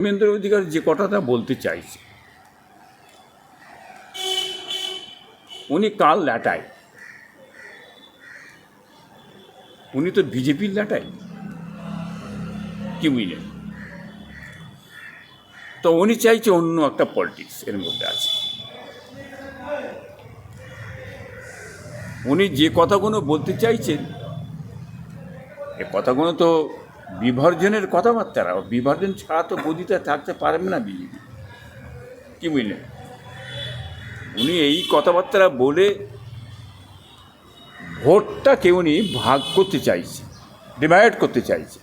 ধর্মেন্দ্র অধিকার যে কথাটা বলতে চাইছে, উনি কাল ল্যাটায়। উনি তো বিজেপির ল্যাটায়। কি বুঝলেন তো উনি চাইছে অন্য একটা পলিটিক্স এর মধ্যে আছে। উনি যে কথাগুলো বলতে চাইছেন, এ কথাগুলো তো বিভাজনের কথাবার্তা বিভাজন ছাড়া তো গদিতে থাকতে পারবে না বিজেপি। কি বুঝলেন উনি এই কথাবার্তা বলে ভোটটাকে উনি ভাগ করতে চাইছে ডিভাইড করতে চাইছে।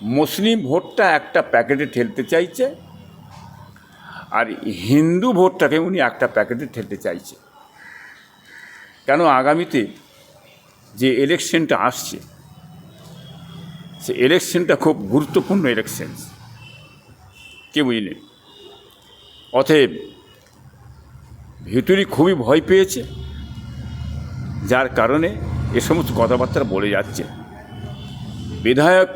মুসলিম ভোটটা একটা প্যাকেটে ঠেলতে চাইছে, আর হিন্দু ভোটটাকে উনি একটা প্যাকেটে ঠেলতে চাইছে। কেন আগামীতে যে ইলেকশনটা আসছে সে ইলেকশনটা খুব গুরুত্বপূর্ণ ইলেকশন কে বুঝলেন অতএব ভিতরে খুবই ভয় পেয়েছে, যার কারণে এ সমস্ত কথাবার্তা বলে যাচ্ছে। বিধায়ক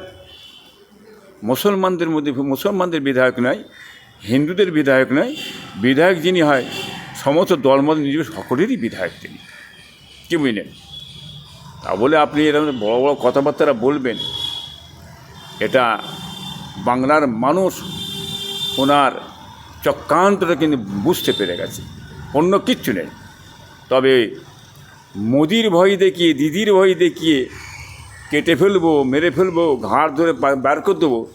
মুসলমানদের মধ্যে, মুসলমানদের বিধায়ক নয়, হিন্দুদের বিধায়ক নয়, বিধায়ক যিনি হয়, সমস্ত দলমত নিজের সকলেরই বিধায়ক তিনি। কি বুঝলেন তা বলে আপনি এরকম বড় বড় কথাবার্তা বলবেন এটা বাংলার মানুষ ওনার চক্রান্তটা কিন্তু বুঝতে পেরে গেছে। অন্য কিচ্ছু নেই। তবে মোদির ভয় দেখিয়ে, দিদির ভয় দেখিয়ে কেটে ফেলব, মেরে ফেলব, ঘাড় ধরে বার করে দেবো,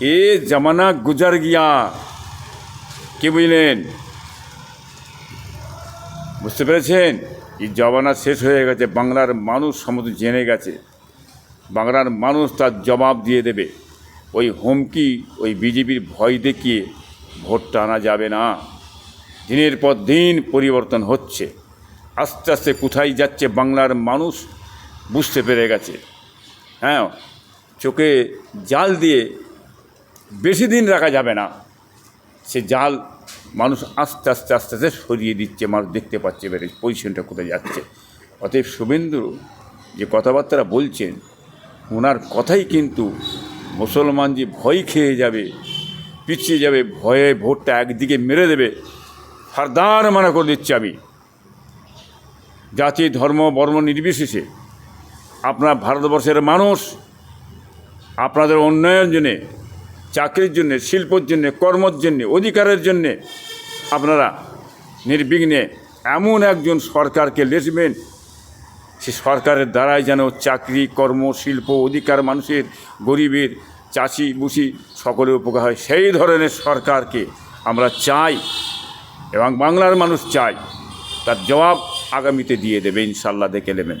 এ জামানা গুজার গিয়া। কে বুঝলেন? বুঝতে পেরেছেন? এই জমানা শেষ হয়ে গেছে, বাংলার মানুষ সমস্ত জেনে গেছে। বাংলার মানুষ তার জবাব দিয়ে দেবে। ওই হুমকি, ওই বিজেপির ভয় দেখিয়ে ভোটটা আনা যাবে না। দিনের পর দিন পরিবর্তন হচ্ছে। আস্তে আস্তে কোথায় যাচ্ছে বাংলার মানুষ বুঝতে পেরে গেছে। হ্যাঁ চোখে জাল দিয়ে বেশি দিন রাখা যাবে না। সে জাল মানুষ আস্তে আস্তে আস্তে আস্তে সরিয়ে দিচ্ছে, মানুষ দেখতে পাচ্ছে, এবারে পজিশনটা কোথায় যাচ্ছে। অতএব শুভেন্দু, যে কথাবার্তা বলছেন ওনার কথাই কিন্তু মুসলমান যে ভয় খেয়ে যাবে, পিছিয়ে যাবে, ভয়ে ভোটটা একদিকে মেরে দেবে, ফারদার মানা করে দিচ্ছি আমি। জাতি, ধর্ম বর্ম নির্বিশেষে আপনার ভারতবর্ষের মানুষ, আপনাদের উন্নয়নের জন্যে, চাকরির জন্যে, শিল্পর জন্যে, কর্মর জন্যে, অধিকারের জন্যে আপনারা নির্বিঘ্নে এমন একজন সরকারকে লেসবেন সে সরকারের দ্বারাই যেন চাকরি, কর্ম, শিল্প, অধিকার, মানুষের, গরিবের, চাষি, বুসি সকলের উপকার হয়। সেই ধরনের সরকারকে আমরা চাই এবং বাংলার মানুষ চাই। তার জবাব আগামীতে দিয়ে দেবে ইনশাল্লাহ দেখে নেবেন।